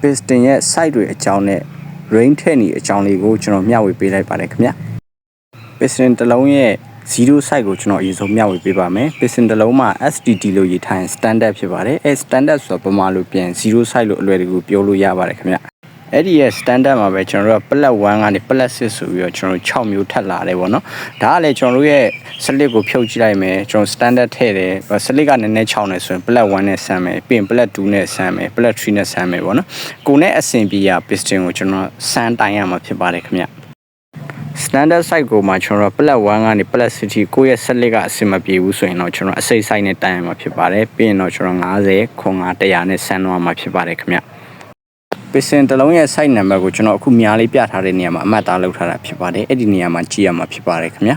piston ရဲ့ site တွေအကြောင်းနဲ့ rain ထည့်နေအကြောင်းလေးကိုကျွန်တော်မျှဝေပေးလိုက်ပါတယ်ခင်ဗျ piston တစ်လုံးရဲ့0 site ကိုကျွန်တော်အရင်ဆုံးမျှဝေပေးပါမယ် piston တစ်လုံးမှာ STD လို့ရေးထားရင် standard ဖြစ်ပါတယ်အဲ standard ဆိုတော့ပမာလို့ပြန်0 site လို့အလွယ်တကူပြောလို့ရပါတယ်ခင်ဗျ အဲ့ဒီရဲ့ standard မှာပဲကျွန်တော်တို့က plus 1ကနေ plus 6ဆိုပြီးတော့ကျွန်တော်တို့6မျိုးထပ်လာတယ်ပေါ့နော်ဒါကလည်းကျွန်တော်တို့ရဲ့ slip ကိုဖြုတ်ကြည့်လိုက်မယ်ကျွန်တော် standard ထည့်တယ် slip ကနည်းနည်း6နေဆိုရင် plus 1နဲ့ဆမ်းမယ်ပြီးရင် plus 2နဲ့ဆမ်းမယ် plus 3နဲ့ဆမ်းမယ်ပေါ့နော်ကိုနဲ့အဆင်ပြေရ piston ကိုကျွန်တော်ဆမ်းတိုင်ရမှာဖြစ်ပါတယ်ခင်ဗျ standard site ကိုမှကျွန်တော် plus 1ကနေ plus 60ကိုယ့်ရဲ့ဆက်လက်ကအဆင်မပြေဘူးဆိုရင်တော့ကျွန်တော်အစိတ် site နဲ့တိုင်ရမှာဖြစ်ပါတယ်ပြီးရင်တော့ကျွန်တော်90ခွန်9 100နဲ့ဆန်းတော့မှာဖြစ်ပါတယ်ခင်ဗျ ပစ္စင်တစ်လုံးရဲ့ site number ကိုကျွန်တော်အခုများလေးပြထားတဲ့နေရာမှာအမှတ်သားလုပ်ထားတာဖြစ်ပါတယ်အဲ့ဒီနေရာမှာကြည့်ရမှာဖြစ်ပါတယ်ခင်ဗျ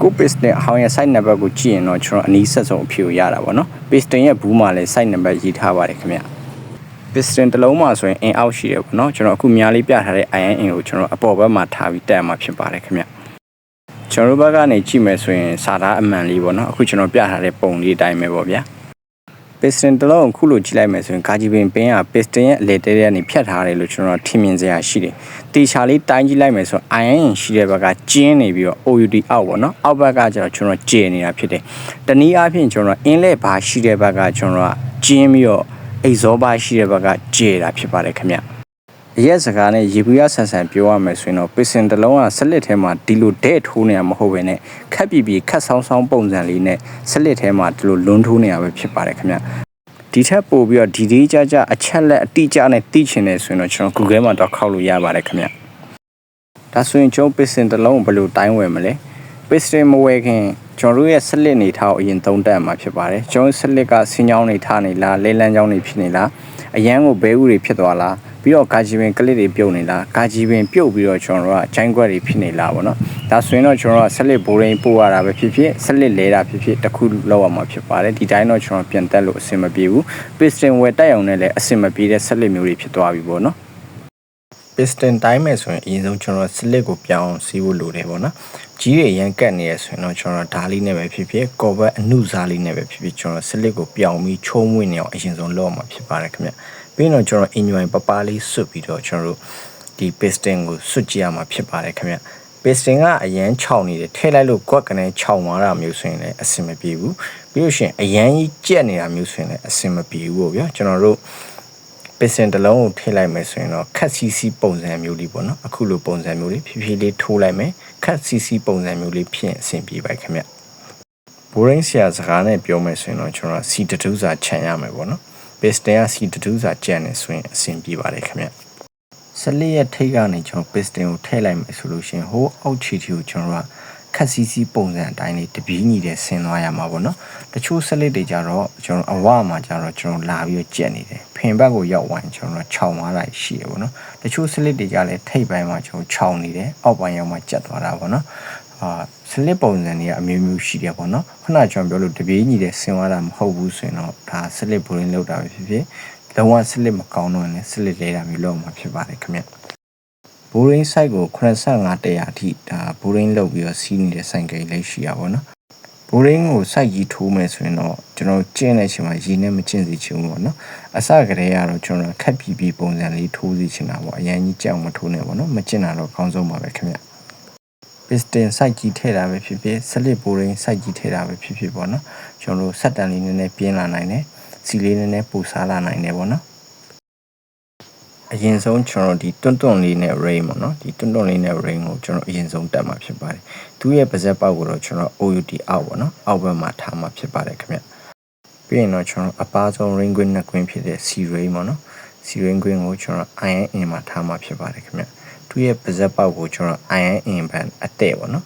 ကို piston အဟောင်းရဲ့ site number ကိုကြည့်ရင်တော့ကျွန်တော်အနီးဆက်ဆုံးအဖြေကိုရတာပေါ့နော် piston ရဲ့ဘူးမှာလည်း site number ရေးထားပါတယ်ခင်ဗျ piston တစ်လုံးမှာဆိုရင် in out ရှိတယ်ပေါ့နော်ကျွန်တော်အခုများလေးပြထားတဲ့ IN ကိုကျွန်တော်အပေါ်ဘက်မှာထားပြီးတက်ရမှာဖြစ်ပါတယ်ခင်ဗျကျွန်တော်တို့ဘက်ကနေကြည့်မယ်ဆိုရင်စာသားအမှန်လေးပေါ့နော်အခုကျွန်တော်ပြထားတဲ့ပုံလေးအတိုင်းပဲပေါ့ဗျာ piston တစ်လုံးကိုခုလိုကြည့်လိုက်မယ်ဆိုရင်ကာဂျီပင်ပင်းက piston ရဲ့အလေတဲထဲကနေဖြတ်ထားတယ်လို့ကျွန်တော်ထင်မြင်စရာရှိတယ်တေချာလေးတိုင်းကြည့်လိုက်မယ်ဆိုရင် IN ရှိတဲ့ဘက်ကကျင်းနေပြီးတော့ OUD အောက်ပေါ့နော်အောက်ဘက်ကကျတော့ကျွန်တော်ကျေနေတာဖြစ်တယ်တနည်းအားဖြင့်ကျွန်တော်အင်းလက်ဘာရှိတဲ့ဘက်ကကျွန်တော်ကကျင်းပြီးတော့အိတ်ဇောဘာရှိတဲ့ဘက်ကကျေတာဖြစ်ပါတယ်ခင်ဗျ အရက်စကားနဲ့ရေဘူးရဆန်ဆန်ပြောရမယ်ဆိုရင်တော့ပစ္စင်တစ်လုံးကဆက်လက်ထဲမှာဒီလိုတဲ့ထိုးနေရမဟုတ်ဘဲနဲ့ခက်ပြီပြီခက်ဆောင်းဆောင်းပုံစံလေးနဲ့ဆက်လက်ထဲမှာဒီလိုလွန်းထိုးနေရပဲဖြစ်ပါတယ်ခင်ဗျဒီထက်ပိုပြီးတော့ဒီဒီကြကြအချက်လက်အတိအကျနဲ့သိချင်တယ်ဆိုရင်တော့ကျွန်တော် Google မှာတော့ခောက်လို့ရပါတယ်ခင်ဗျဒါဆိုရင်ကျွန်တော်ပစ္စင်တစ်လုံးကိုဘယ်လိုတိုင်းဝယ်မလဲပစ္စင်မဝယ်ခင်ကျွန်တော်တို့ရဲ့ဆက်လက်နေထားကိုအရင်သုံးတက်မှာဖြစ်ပါတယ်ကျွန်တော်ဆက်လက်ကဆင်းချောင်းနေထားနေလားလဲလန်းချောင်းနေဖြစ်နေလားအရန်ကိုဘဲဥတွေဖြစ်သွားလား ပြီးတော့ကာဂျီပင်ကလစ်တွေပြုတ်နေလားကာဂျီပင်ပြုတ်ပြီးတော့ကျွန်တော်တို့ကဂျိုင်းကွက်တွေဖြစ်နေလားပေါ့နော်ဒါဆိုရင်တော့ကျွန်တော်တို့ကဆက်လက်ဘိုးရင်းပို့ရတာပဲဖြစ်ဖြစ်ဆက်လက်လဲတာဖြစ်ဖြစ်တစ်ခုလောက်ရမှာဖြစ်ပါတယ်ဒီတိုင်းတော့ကျွန်တော်ပြန်တက်လို့အဆင်မပြေဘူးပစ္စတင်ဝယ်တက်အောင်နဲ့လည်းအဆင်မပြေတဲ့ဆက်လက်မျိုးတွေဖြစ်သွားပြီပေါ့နော် piston တိုင်းမယ်ဆိုရင်အရင်ဆုံးကျွန်တော် slit ကိုပြောင်းစီးဖို့လိုတယ်ပေါ့နော်ကြီးတွေရန်ကတ်နေရဆိုရင်တော့ကျွန်တော်ဓာလေးနဲ့ပဲဖြစ်ဖြစ်ကော်ဘတ်အနုစားလေးနဲ့ပဲဖြစ်ဖြစ်ကျွန်တော် slit ကိုပြောင်းပြီးချုံးဝင်နေအောင်အရင်ဆုံးလုပ်အောင်ဖြစ်ပါတယ်ခင်ဗျပြီးတော့ကျွန်တော် injoin ပပလေးဆွတ်ပြီးတော့ကျွန်တော်တို့ဒီ piston ကိုဆွတ်ကြည့်ရမှာဖြစ်ပါတယ်ခင်ဗျ piston ကအရန်ခြောက်နေတယ်ထည့်လိုက်လို့ကွက်ကနေခြောက်သွားတာမျိုးဆိုရင်လည်းအဆင်မပြေဘူးပြီးလို့ရှိရင်အရန်ကြီးကြက်နေတာမျိုးဆိုရင်လည်းအဆင်မပြေဘူးပေါ့ဗျာကျွန်တော်တို့ ပစ္စင်တစ်လုံးကိုထည့်လိုက်မယ်ဆိုရင်တော့ခက်စီစီပုံစံမျိုးလေးပေါ့နော်အခုလိုပုံစံမျိုးလေးဖြည်းဖြည်းလေးထိုးလိုက်မယ်ခက်စီစီပုံစံမျိုးလေးဖြစ်အဆင်ပြေပါခင်ဗျဘိုးရင်းဆရာစကားနဲ့ပြောမယ်ဆိုရင်တော့ကျွန်တော်စီတတူးစာခြံရမယ်ပေါ့နော်ပစ္စတင်ကစီတတူးစာကြံနေဆိုရင်အဆင်ပြေပါတယ်ခင်ဗျဆလစ်ရဲ့ထိတ်ကနေကျွန်တော်ပစ္စတင်ကိုထည့်လိုက်မယ်ဆိုလို့ရှိရင်ဟိုးအောက်ခြေထိကိုကျွန်တော်က ခက်စီစီပုံစံအတိုင်းလေးတပီးညီတဲ့ဆင်းသွားရမှာပေါ့နော်တချို့ဆက်လက်တွေကြတော့ကျွန်တော်အဝမှာကြတော့ကျွန်တော်လာပြီးတော့ကြက်နေတယ်ဖင်ဘက်ကိုရောက်ဝင်ကျွန်တော်ခြောင်သွားတာရှိရပေါ့နော်တချို့ဆက်လက်တွေကြလည်းထိပ်ပိုင်းမှာကျွန်တော်ခြောင်နေတယ်အောက်ပိုင်းရောက်မှကြက်သွားတာပေါ့နော်အာစလစ်ပုံစံတွေကအမျိုးမျိုးရှိတယ်ပေါ့နော်ခုနကျွန်တော်ပြောလို့တပြေးညီတဲ့ဆင်းသွားတာမဟုတ်ဘူးဆိုရင်တော့ဒါစလစ်ဘူရင်းလောက်တာပဲဖြစ်ဖြစ်လုံးဝစလစ်မကောင်းတော့ရင်စလစ်လဲတာမျိုးလောက်မှာဖြစ်ပါတယ်ခင်ဗျ ဘိုးရင်း site ကို85တရာအထိဒါဘိုးရင်းလောက်ပြီးတော့စီးနေတဲ့ဆိုင်ကလေးရှိရပါတော့ဘိုးရင်းကို site ကြီးထိုးမယ်ဆိုရင်တော့ကျွန်တော်ကျင့်တဲ့အချိန်မှာရေနဲ့မကျင့်စီချင်ဘူးပေါ့နော်အစကတည်းကတော့ကျွန်တော်ခက်ပြီးပြီးပုံစံလေးထိုးစီချင်တာပေါ့အရင်ကြီးကြောက်မထိုးနဲ့ပေါ့နော်မကျင့်တာတော့အကောင်းဆုံးပါပဲခင်ဗျ piston site ကြီးထည့်တာပဲဖြစ်ဖြစ်စလစ်ဘိုးရင်း site ကြီးထည့်တာပဲဖြစ်ဖြစ်ပေါ့နော်ကျွန်တော်တို့ဆက်တန်လေးနည်းနည်းပြင်းလာနိုင်တယ်စီလေးနည်းနည်းပူစားလာနိုင်တယ်ပေါ့နော် အရင်ဆုံးကျွန်တော်ဒီတွန့်တွန့်လေးနဲ့ rain ပေါ့နော်ဒီတွန့်တွန့်လေးနဲ့ rain ကိုကျွန်တော်အရင်ဆုံးတက်မှာဖြစ်ပါတယ်သူရဲ့ပါဇက်ပေါက်ကိုတော့ကျွန်တော် OUT အောက်ပေါ့နော်အောက်ဘက်မှာထားမှာဖြစ်ပါတယ်ခင်ဗျပြီးရင်တော့ကျွန်တော်အပားဆုံး ring queen နှစ်ကွင်းဖြစ်တဲ့ C rain ပေါ့နော် C ring queen ကိုကျွန်တော် IN မှာထားမှာဖြစ်ပါတယ်ခင်ဗျသူရဲ့ပါဇက်ပေါက်ကိုကျွန်တော် IN ဘန်အတဲ့ပေါ့နော်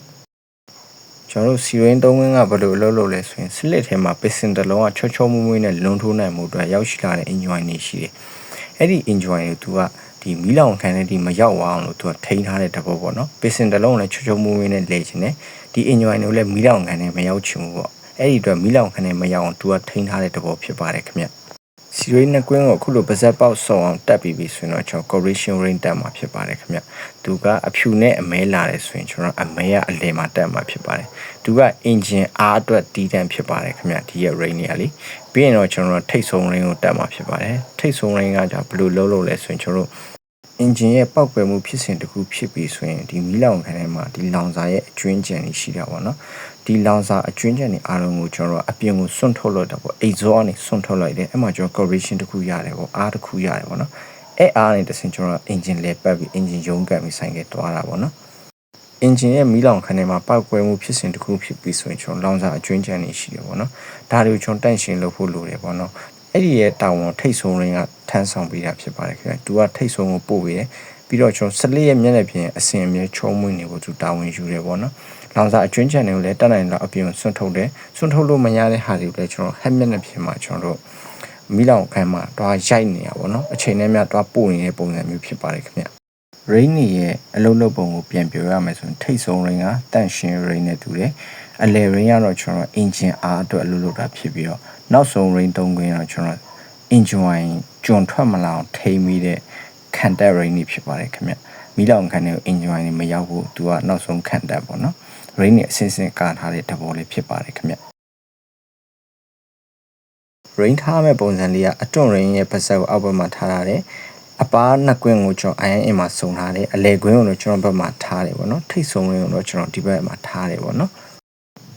ကျွန်တော်တို့စီရင်းသုံးဝင်းကဘယ်လိုလုပ်လို့လဲဆိုရင်စလစ်ထဲမှာပစ္စင်တစ်လုံးကချောချောမွေ့မွေ့နဲ့လွန်ထိုးနိုင်မှုအတွက်ရောက်ရှိလာတဲ့ enjoy နေရှိတယ်။ အဲ့ဒီ enjoy ကို तू ကဒီမီးလောင်ခံတဲ့ဒီမရောက်အောင်လို့ तू ကထိန်းထားတဲ့တဘောပေါ့နော်။ပစ္စင်တစ်လုံးလည်းချောချောမွေ့မွေ့နဲ့လဲချင်တယ်။ဒီ enjoy ကိုလည်းမီးလောင်ခံနဲ့မရောက်ချင်ဘူးပေါ့။အဲ့ဒီအတွက်မီးလောင်ခံနဲ့မရောက်အောင် तू ကထိန်းထားတဲ့တဘောဖြစ်ပါတယ်ခင်ဗျ။စီရိနှစ်ကွင်းကိုအခုလိုပါဇက်ပေါက်ဆော်အောင်တက်ပြီးပြီဆိုရင်တော့ကျွန်တော် correction range တက်မှာဖြစ်ပါတယ်ခင်ဗျသူကအဖြူနဲ့အမဲလာတယ်ဆိုရင်ကျွန်တော်အမဲကအလဲမှာတက်မှာဖြစ်ပါတယ် သူကအင်ဂျင်အားအတွက်တီးတန့်ဖြစ်ပါတယ်ခင်ဗျဒီရဲ့ rain တွေကလေပြီးရင်တော့ကျွန်တော်တို့ထိတ်ဆုံး rain ကိုတက်မှာဖြစ်ပါတယ်ထိတ်ဆုံး rain ကじゃဘယ်လိုလုပ်လို့လဲဆိုရင်ကျွန်တော်တို့အင်ဂျင်ရဲ့ပောက်ကွယ်မှုဖြစ်စဉ်တစ်ခုဖြစ်ပြီးဆိုရင်ဒီမီးလောင်ခံထဲမှာဒီလောင်စာရဲ့အကျွင်းကြံတွေရှိတာပေါ့နော်ဒီလောင်စာအကျွင်းကြံတွေအားလုံးကိုကျွန်တော်တို့အပြင်ကိုစွန့်ထုတ်လို့တော့ပေါ့ exhaust ကနေစွန့်ထုတ်လိုက်တယ်အဲ့မှာကျွန်တော် correction တစ်ခုရတယ်ပေါ့အားတစ်ခုရတယ်ပေါ့နော်အဲ့အားနဲ့တဆင်ကျွန်တော် engine လဲပတ်ပြီး engine ရုံးကန်ပြီးဆိုင်ကသွားတာပေါ့နော် engine ရဲ့မီးလောင်ခန်းထဲမှာပောက်ကွဲမှုဖြစ်စဉ်တစ်ခုဖြစ်ပြီးဆိုရင်ကျွန်တော်လောင်စာအကျွင်းကြံနေရှိတယ်ပေါ့နော်ဒါတွေကိုကျွန်တော်တန့်ရှင်းလုပ်ဖို့လိုတယ်ပေါ့နော်အဲ့ဒီရဲ့တာဝန်ထိတ်ဆုံးရင်းကထမ်းဆောင်ပေးတာဖြစ်ပါတယ်ခင်ဗျာသူကထိတ်ဆုံးကိုပို့ပေးတယ်ပြီးတော့ကျွန်တော်14ရက်မျက်နှာပြင်အစင်အမြဲချုံးမွေးနေဖို့သူတာဝန်ယူတယ်ပေါ့နော်လောင်စာအကျွင်းကြံတွေကိုလည်းတတ်နိုင်တော့အပြင်ဆွန့်ထုတ်တယ်ဆွန့်ထုတ်လို့မရတဲ့ဟာတွေကိုလည်းကျွန်တော် head မျက်နှာပြင်မှာကျွန်တော်တို့မီးလောင်ခန်းမှာတွားရိုက်နေရပါတော့အချိန်နဲ့များတွားပို့နေတဲ့ပုံစံမျိုးဖြစ်ပါတယ်ခင်ဗျာ rain နေရဲ့အလုံးလုံးပုံကိုပြန်ပြောရမယ်ဆိုရင်ထိတ်ဆုံး rain ကတန့်ရှင်း rain နဲ့တူတယ်အလယ် rain ကတော့ကျွန်တော် engine အားအတွက်အလုံးလုံးတာဖြစ်ပြီးတော့နောက်ဆုံး rain သုံးခွင်းတော့ကျွန်တော် engine wine ကျွန်းထွက်မလာအောင်ထိမိတဲ့ခံတက် rain နေဖြစ်ပါတယ်ခင်ဗျမီးလောင်ခံတဲ့ engine wine နေမရောက်ဘူးသူကနောက်ဆုံးခံတက်ပေါ့နော် rain နေအစင်းစင်းကာထားတဲ့တဘောလေးဖြစ်ပါတယ်ခင်ဗျ rain ထားမဲ့ပုံစံလေးကအတွန့် rain ရဲ့ပတ်ဆက်ကိုအောက်ဘက်မှာထားထားတယ် အပားနှစ်ကွင်းကိုကျွန်တော် IN မှာစုံထားတယ်အလဲကွင်းကိုတော့ကျွန်တော်ဘက်မှာထားတယ်ပေါ့နော်ထိတ်ဆုံးကွင်းကိုတော့ကျွန်တော်ဒီဘက်မှာထားတယ်ပေါ့နော်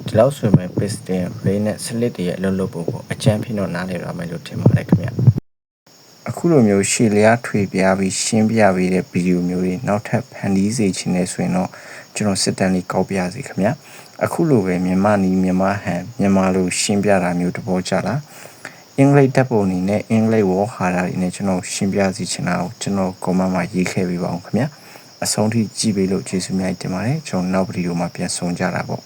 ဒီလောက်ဆိုရင် piston rain နဲ့ slit တွေရဲ့အလုပ်လုပ်ပုံကိုအကျန်းဖြစ်တော့နားလည်ရမယ်လို့ထင်ပါတယ်ခင်ဗျအခုလိုမျိုးရှေ့လျားထွေပြပြီးရှင်းပြပေးတဲ့ဗီဒီယိုမျိုးတွေနောက်ထပ်ဖန်တီးစေချင်နေဆိုရင်တော့ကျွန်တော်စစ်တမ်းလေးကောက်ပြစီခင်ဗျအခုလိုပဲမြန်မာနီမြန်မာဟန်မြန်မာလိုရှင်းပြတာမျိုးတဘောကြလား အင်္ဂလိပ်တပ်ပုံအနေနဲ့အင်္ဂလိပ်ဝေါ်ဟာတာတွေနဲ့ကျွန်တော်ရှင်းပြစီချင်တာကိုကျွန်တော်ကွန်မန့်မှာရေးခဲ့ပေးပါအောင်ခင်ဗျာအဆုံးထိကြည့်ပေးလို့ကျေးဇူးများတင်ပါတယ်ကျွန်တော်နောက်ဗီဒီယိုမှာပြန်ဆုံကြတာပေါ့